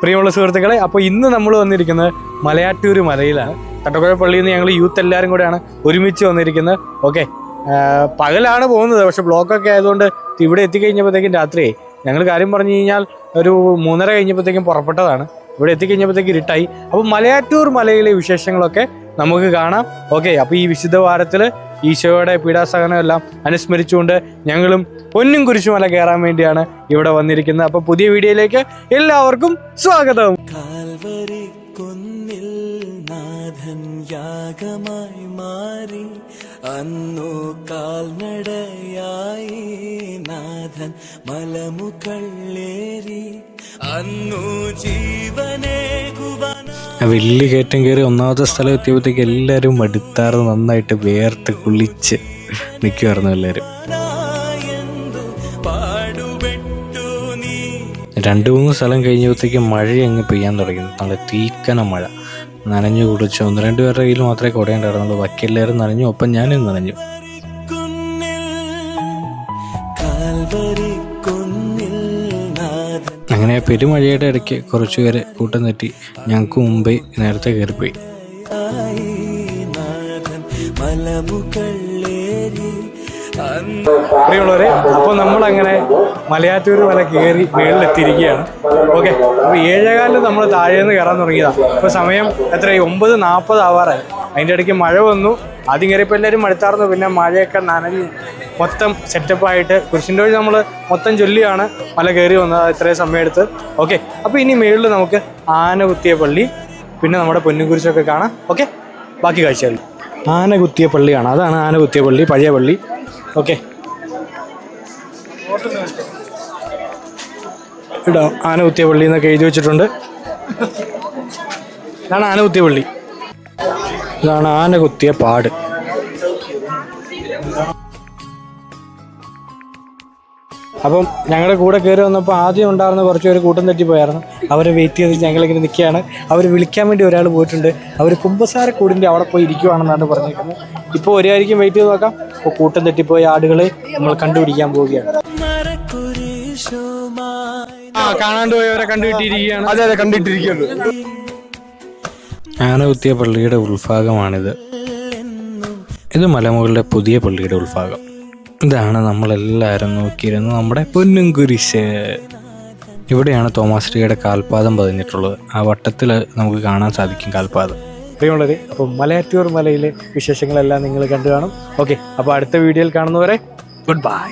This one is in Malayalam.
പ്രിയമുള്ള സുഹൃത്തുക്കളെ അപ്പോൾ ഇന്ന് നമ്മൾ വന്നിരിക്കുന്നത് മലയാറ്റൂർ മലയിലാണ്. തട്ടക്കുഴ പള്ളിയിൽ നിന്ന് ഞങ്ങൾ യൂത്ത് എല്ലാവരും കൂടെയാണ് ഒരുമിച്ച് വന്നിരിക്കുന്നത്. ഓക്കെ പകലാണ് പോകുന്നത്. പക്ഷെ ബ്ലോക്കൊക്കെ ആയതുകൊണ്ട് ഇവിടെ എത്തിക്കഴിഞ്ഞപ്പോഴത്തേക്കും രാത്രി ഞങ്ങൾ കാര്യം പറഞ്ഞു കഴിഞ്ഞാൽ ഒരു മൂന്നര കഴിഞ്ഞപ്പോഴത്തേക്കും പുറപ്പെട്ടതാണ്. ഇവിടെ എത്തിക്കഴിഞ്ഞപ്പോഴത്തേക്ക് ഇരുട്ടായി. അപ്പോൾ മലയാറ്റൂർ മലയിലെ വിശേഷങ്ങളൊക്കെ നമുക്ക് കാണാം. ഓക്കെ അപ്പോൾ ഈ വിശുദ്ധ വാരത്തിൽ ഈശോയുടെ പീഡാസഹനമെല്ലാം അനുസ്മരിച്ചുകൊണ്ട് ഞങ്ങളും പൊന്നും കുരിശുമല കയറാൻ വേണ്ടിയാണ് ഇവിടെ വന്നിരിക്കുന്നത്. അപ്പോൾ പുതിയ വീഡിയോയിലേക്ക് എല്ലാവർക്കും സ്വാഗതം. കുന്നിൽ നാഥൻ യാഗമായി മാറി. അന്നു കാൽനടയായി നാഥൻ മലമുകളേറി അന്നു ജീവനേകുവന വലിയ കയറ്റം കയറി ഒന്നാമത്തെ സ്ഥലം എത്തിയപ്പോഴത്തേക്ക് എല്ലാവരും മടുത്താറ് നന്നായിട്ട് വേർത്ത് കുളിച്ച് നിൽക്കുമായിരുന്നു എല്ലാവരും. രണ്ടു മൂന്ന് സ്ഥലം കഴിഞ്ഞപ്പോഴത്തേക്ക് മഴ അങ്ങ് പെയ്യാൻ തുടങ്ങി. നല്ല തീക്കന മഴ. നനഞ്ഞു കുളിച്ചു. ഒന്ന് രണ്ട് പേരുടെ കയ്യിൽ മാത്രമേ കുടയുണ്ടായിരുന്നുള്ളൂ ബാക്കി എല്ലാവരും നനഞ്ഞു. ഒപ്പം ഞാനും നനഞ്ഞു. അങ്ങനെ പെരുമഴയുടെ ഇടയ്ക്ക് കുറച്ചു പേരെ കൂട്ടം തെറ്റി ഞങ്ങൾക്ക് മുമ്പേ നേരത്തെ കയറിപ്പോയി. പ്രിയമുള്ളവരെ അപ്പോൾ നമ്മൾ അങ്ങനെ മലയാറ്റൂർ വല കയറി മേളിലെത്തിയിരിക്കുകയാണ്. ഓക്കെ അപ്പോൾ ഏഴേകാലിൽ നമ്മൾ താഴേന്ന് കയറാൻ തുടങ്ങിയതാ. ഇപ്പോൾ സമയം എത്രയായി? ഒമ്പത് നാൽപ്പത് ആവാറായി. അതിന്റെ ഇടയ്ക്ക് മഴ വന്നു. ആദ്യം കയറിയപ്പോൾ എല്ലാവരും മടുത്തായിരുന്നു. പിന്നെ മഴയൊക്കെ നനഞ്ഞ് മൊത്തം സെറ്റപ്പായിട്ട് കുരിശിന്റെ വഴി നമ്മൾ മൊത്തം ചൊല്ലിയാണ് മല കയറി വന്നത് ഇത്രയും സമയമെടുത്ത്. ഓക്കെ അപ്പോൾ ഇനി മേളിൽ നമുക്ക് ആന കുത്തിയ പള്ളി പിന്നെ നമ്മുടെ പൊന്നുകുരിശൊക്കെ കാണാം. ഓക്കെ ബാക്കി കാഴ്ചകൾ. ആന കുത്തിയ പള്ളിയാണ്. അതാണ് ആന കുത്തിയ പള്ളി പഴയ പള്ളി. ഓക്കെ ഇടാം ആന കുത്തിയ പള്ളി എന്നൊക്കെ എഴുതി വെച്ചിട്ടുണ്ട്. ഇതാണ് ആന കുത്തിയ പള്ളി. ഇതാണ് ആന കുത്തിയ പാട്. അപ്പം ഞങ്ങളുടെ കൂടെ കയറി വന്നപ്പോൾ ആദ്യം ഉണ്ടായിരുന്ന കുറച്ച് പേര് കൂട്ടം തെറ്റിപ്പോയായിരുന്നു. അവരെ വെയിറ്റ് ചെയ്ത് ഞങ്ങളിങ്ങനെ നിൽക്കുകയാണ്. അവർ വിളിക്കാൻ വേണ്ടി ഒരാൾ പോയിട്ടുണ്ട്. അവർ കുമ്പസാര കൂടിന്റെ അവിടെ പോയി ഇരിക്കുവാണെന്നാണ് പറഞ്ഞിരിക്കുന്നത് ഇപ്പോൾ ഒരായിരിക്കും വെയിറ്റ് ചെയ്ത് നോക്കാം. ഇപ്പോൾ കൂട്ടം തെറ്റിപ്പോയ ആടുകളെ നമ്മൾ കണ്ടുപിടിക്കാൻ പോവുകയാണ്. കാണാണ്ട് പോയവരെ കണ്ടുകിട്ടിയിരിക്കുകയാണ് അതെ അതെ കണ്ടിട്ടിരിക്കുന്നു. ആന കുത്തിയ പള്ളിയുടെ ഉൾഭാഗമാണിത്. ഇത് മലമുകളുടെ പുതിയ പള്ളിയുടെ ഉൾഭാഗം. ഇതാണ് നമ്മളെല്ലാവരും നോക്കിയിരുന്നത് നമ്മുടെ പൊന്നും കുരിശ് ഇവിടെയാണ് തോമാശ്രീയുടെ കാൽപാദം പതിഞ്ഞിട്ടുള്ളത്. ആ വട്ടത്തിൽ നമുക്ക് കാണാൻ സാധിക്കും കാൽപാദം. പ്രിയമുള്ളവരെ അപ്പോൾ മലയാറ്റൂർ മലയിലെ വിശേഷങ്ങളെല്ലാം നിങ്ങൾ കണ്ടു കാണും. ഓക്കെ അപ്പോൾ അടുത്ത വീഡിയോയിൽ കാണുന്നവരെ ഗുഡ് ബൈ.